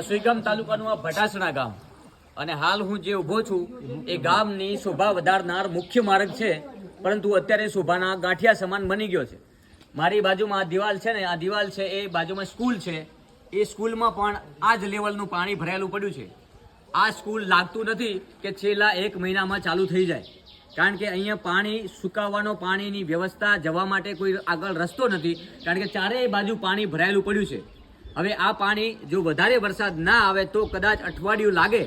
સુઈગામ તાલુકાનું આ ભટાસણા ગામ. અને હાલ હું જે ઊભો છું, એ ગામની શોભા વધારનાર મુખ્ય માર્ગ છે. પરંતુ અત્યારે શોભાના ગાંઠિયા સમાન બની ગયો છે. મારી બાજુમાં આ દિવાલ છે ને, આ દિવાલ છે એ બાજુમાં સ્કૂલ છે. એ સ્કૂલમાં પણ આ જ લેવલનું પાણી ભરાયેલું પડ્યું છે. આ સ્કૂલ લાગતું નથી કે છેલ્લા એક મહિનામાં ચાલુ થઈ જાય. કારણ કે અહીંયા પાણી, સુકાવાનો પાણીની વ્યવસ્થા જવા માટે કોઈ આગળ રસ્તો નથી. કારણ કે ચારેય બાજુ પાણી ભરાયેલું પડ્યું છે. હવે આ પાણી જો વધારે વરસાદ ના આવે તો કદાચ અઠવાડિયું લાગે.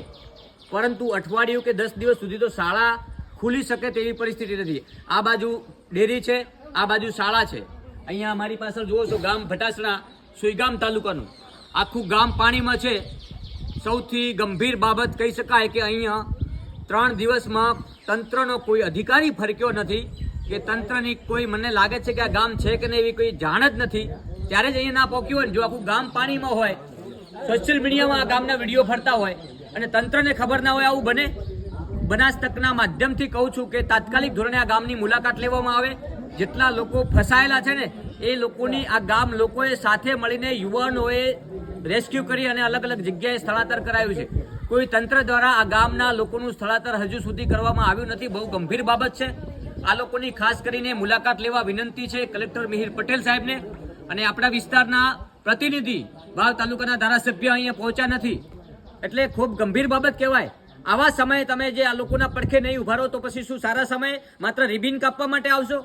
પરંતુ અઠવાડિયું કે દસ દિવસ સુધી તો શાળા ખુલી શકે તેવી પરિસ્થિતિ નથી. આ બાજુ ડેરી છે, આ બાજુ શાળા છે. અહીંયા અમારી પાછળ જુઓ છો ગામ ભટાસણા, સુઈગામ તાલુકાનું. આખું ગામ પાણીમાં છે. સૌથી ગંભીર બાબત કહી શકાય કે અહીંયા ત્રણ દિવસમાં તંત્રનો કોઈ અધિકારી ફરક્યો નથી, કે તંત્રની કોઈ મને લાગે છે કે આ ગામ છે કે નહીં એવી કોઈ જાણ જ નથી. ત્યારે જ અહીંયા ના પહોંચ્યું હોય જો આખું ગામ પાણીમાં હોય સોશિયલ મીડિયામાં આ ગામના વીડિયો ફરતા હોય અને તંત્રને ખબર ના હોય આવું બને બનાસ તકના માધ્યમથી કહું છું કે તાત્કાલિક ધોરણે આ ગામની મુલાકાત લેવામાં આવે. જેટલા લોકો ફસાયેલા છે ને, એ લોકોની આ ગામ લોકોએ સાથે મળીને યુવાનોએ રેસ્ક્યુ કરી અને અલગ અલગ જગ્યાએ સ્થળાંતર કરાયું છે. કોઈ તંત્ર દ્વારા આ ગામના લોકોનું સ્થળાંતર હજુ સુધી કરવામાં આવ્યું નથી, બહુ ગંભીર બાબત છે. આ લોકોની ખાસ કરીને મુલાકાત લેવા વિનંતી છે કલેક્ટર મિહિર પટેલ સાહેબને. અને આપણા વિસ્તારના પ્રતિનિધિ વાવ તાલુકાના ધારાસભ્ય અહીંયા પહોંચ્યા નથી. એટલે ખૂબ ગંભીર બાબત કહેવાય. આવા સમયે તમે જે આ લોકોના પડખે નહીં ઉભારો તો પછી શું સારા સમયે માત્ર રિબિન કાપવા માટે આવશો?